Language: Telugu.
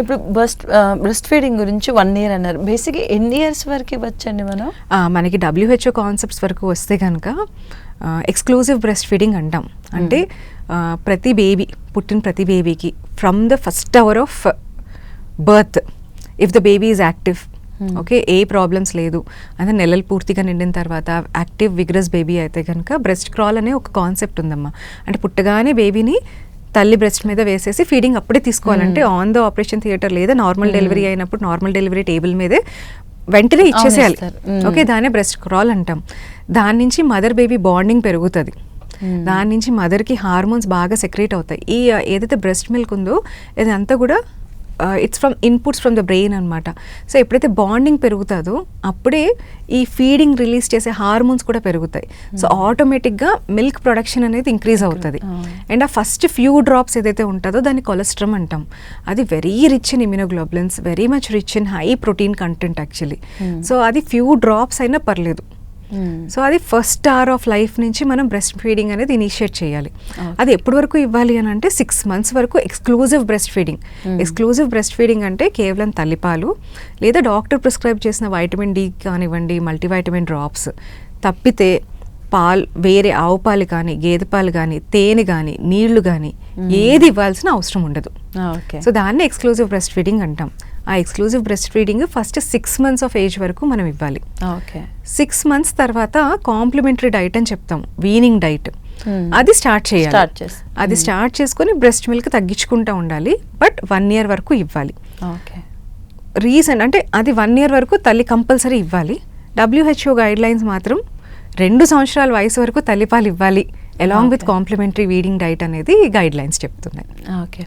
ఇప్పుడు బస్ట్ బ్రెస్ట్ ఫీడింగ్ గురించి వన్ ఇయర్ అన్నారు. బేసిక్ ఎన్ని ఇయర్స్ వరకు ఇవ్వచ్చండి మనం? మనకి డబ్ల్యూహెచ్ఓ కాన్సెప్ట్స్ వరకు వస్తే కనుక ఎక్స్క్లూజివ్ బ్రెస్ట్ ఫీడింగ్ అంటాం. అంటే ఆ, ప్రతి బేబీ పుట్టిన ప్రతి బేబీకి from the first hour of birth if the baby is active okay a problems లేదు. అంటే నెలలు పూర్తిగా నిండిన తర్వాత యాక్టివ్ విగ్రస్ బేబీ అయితే కనుక బ్రెస్ట్ క్రాల్ అనే ఒక కాన్సెప్ట్ ఉందమ్మా. అంటే పుట్టగానే బేబీని తల్లి బ్రెస్ట్ మీద వేసేసి ఫీడింగ్ అప్పుడే తీసుకోవాలంటే ఆన్ ద ఆపరేషన్ థియేటర్ లేదా నార్మల్ డెలివరీ అయినప్పుడు నార్మల్ డెలివరీ టేబుల్ మీదే వెంటనే ఇచ్చేసేయాలి. ఓకే దానే బ్రెస్ట్ క్రాల్ అంటాం. దాని నుంచి మదర్ బేబీ బాండింగ్ పెరుగుతుంది. దాని నుంచి మదర్కి హార్మోన్స్ బాగా సెక్రేట్ అవుతాయి. ఈ ఏదైతే బ్రెస్ట్ మిల్క్ ఉందో ఇదంతా కూడా it's from inputs from the brain అనమాట సో ఎప్పుడైతే బాండింగ్ పెరుగుతుందో అప్పుడే ఈ ఫీడింగ్ రిలీజ్ చేసే హార్మోన్స్ కూడా పెరుగుతాయి. సో ఆటోమేటిక్గా మిల్క్ ప్రొడక్షన్ అనేది ఇంక్రీజ్ అవుతుంది. అండ్ ఆ ఫస్ట్ ఫ్యూ డ్రాప్స్ ఏదైతే ఉంటుందో దాన్ని కొలెస్ట్రమ్ అంటాం. అది very rich in immunoglobulins very much rich in high protein content actually so అది ఫ్యూ డ్రాప్స్ అయినా పర్లేదు. సో అది ఫస్ట్ అవర్ ఆఫ్ లైఫ్ నుంచి మనం బ్రెస్ట్ ఫీడింగ్ అనేది ఇనిషియేట్ చేయాలి. అది ఎప్పటి వరకు ఇవ్వాలి అని అంటే సిక్స్ మంత్స్ వరకు exclusive breast feeding exclusive breast feeding అంటే కేవలం తల్లిపాలు లేదా డాక్టర్ ప్రిస్క్రైబ్ చేసిన వైటమిన్ డి కానివ్వండి మల్టీవైటమిన్ డ్రాప్స్ తప్పితే పాలు వేరే ఆవు పాలు కానీ గేదె పాలు కానీ తేనె కానీ నీళ్ళు కానీ ఏది ఇవ్వాల్సిన అవసరం ఉండదు. ఓకే సో దాన్ని ఎక్స్క్లూజివ్ బ్రెస్ట్ ఫీడింగ్ అంటాం. ఆ exclusive breast feeding first six months of age వరకు మనం ఇవ్వాలి. ఓకే. సిక్స్ మంత్స్ తర్వాత కాంప్లిమెంటరీ డైట్ అని చెప్తాం. Weaning diet Hmm. అది స్టార్ట్ చేయాలి. అది స్టార్ట్ చేసుకొని బ్రెస్ట్ మిల్క్ తగ్గించుకుంటూ ఉండాలి. బట్ వన్ ఇయర్ వరకు ఇవ్వాలి. ఓకే. రీజన్ అంటే అది వన్ ఇయర్ వరకు తల్లి కంపల్సరీ ఇవ్వాలి. డబ్ల్యూహెచ్ఓ గైడ్ లైన్స్ మాత్రం రెండు సంవత్సరాల వయసు వరకు తల్లిపాలు ఇవ్వాలి. Along with complementary weaning diet అనేది గైడ్ లైన్స్ చెప్తున్నాయి. ఓకే.